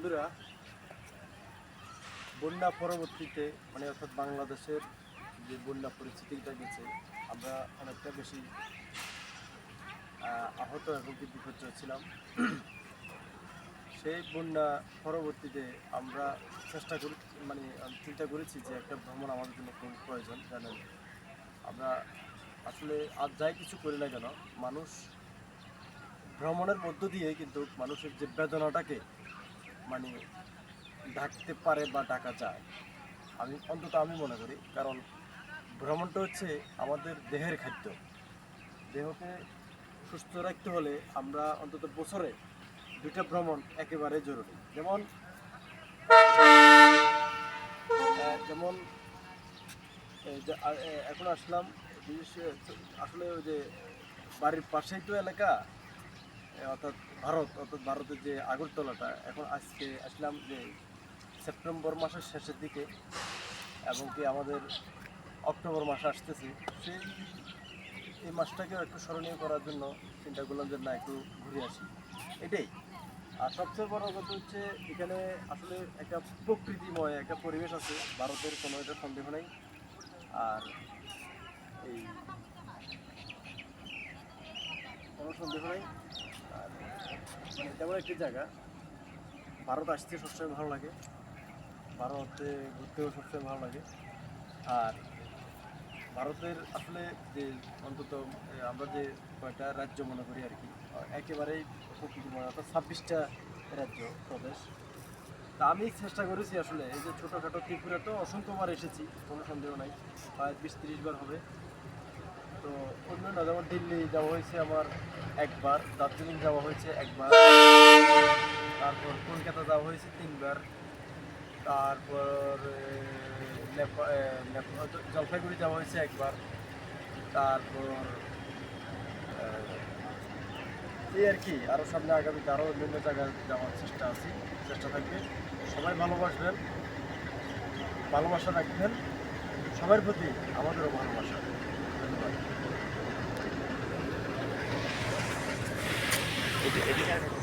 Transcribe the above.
বন্ধুরা, বন্যা পরবর্তীতে মানে অর্থাৎ বাংলাদেশের যে বন্যা পরিস্থিতিটা গেছে, আমরা অনেকটা বেশি আহত এবং কি বিপর্যয় ছিলাম। সেই বন্যা পরবর্তীতে আমরা চেষ্টা করি মানে চিন্তা করেছি যে একটা ভ্রমণ আমাদের জন্য খুব প্রয়োজন, জানেন। আমরা আসলে আর যাই কিছু করি না কেন, মানুষ ভ্রমণের মধ্য দিয়ে কিন্তু মানুষের যে বেদনাটাকে মানে ঢাকতে পারে বা ডাকা যায়। আমি, অন্তত আমি মনে করি, কারণ ভ্রমণটা হচ্ছে আমাদের দেহের খাদ্য। দেহকে সুস্থ রাখতে হলে আমরা অন্তত বছরে দুইটা ভ্রমণ একেবারে জরুরি। যেমন যেমন এখন আসলাম আসলে ওই যে বাড়ির পাশেই তো এলাকা অর্থাৎ ভারত, অর্থাৎ ভারতের যে আগরতলাটা, এখন আজকে আসলাম যে সেপ্টেম্বর মাসের শেষের দিকে, এবং কি আমাদের অক্টোবর মাস আসতেছে। সেই এই মাসটাকেও একটু স্মরণীয় করার জন্য চিন্তা করলাম যে না, একটু ঘুরে আসি। এটাই। আর সবচেয়ে বড় কথা হচ্ছে, এখানে আসলে একটা প্রকৃতিময় একটা পরিবেশ আছে। ভারতের কোনো এটা সন্দেহ নেই। আর এই কোনো সন্দেহ নেই। তেমন একটি জায়গা। ভারত আসতে সবসময় ভালো লাগে। ভারতে ঘুরতেও সবসময় ভালো লাগে। আর ভারতের আসলে যে অন্তত আমরা যে কয়টা রাজ্য মনে করি আর কি, একেবারেই প্রকৃতিময় অর্থাৎ ছাব্বিশটা রাজ্য, প্রদেশ। তা আমি চেষ্টা করেছি আসলে, এই যে ছোটোখাটো ত্রিপুরা তো অসংখ্যবার এসেছি, কোনো সন্দেহ নাই। প্রায় বিশ তিরিশ বার হবে। তো অন্যান্য যেমন দিল্লি যাওয়া হয়েছে আমার একবার, দার্জিলিং যাওয়া হয়েছে একবার। তারপর কলকাতা যাওয়া হয়েছে তিনবার। তারপর জলপাইগুড়ি যাওয়া হয়েছে একবার। তারপর এই আর কি আরও সামনে আগামীতে আরও অন্যান্য জায়গায় যাওয়ার চেষ্টা আছে, চেষ্টা থাকবে। সবাই ভালোবাসবেন, ভালোবাসা রাখবেন, সবার প্রতি আমাদেরও ভালোবাসা। এটি এটি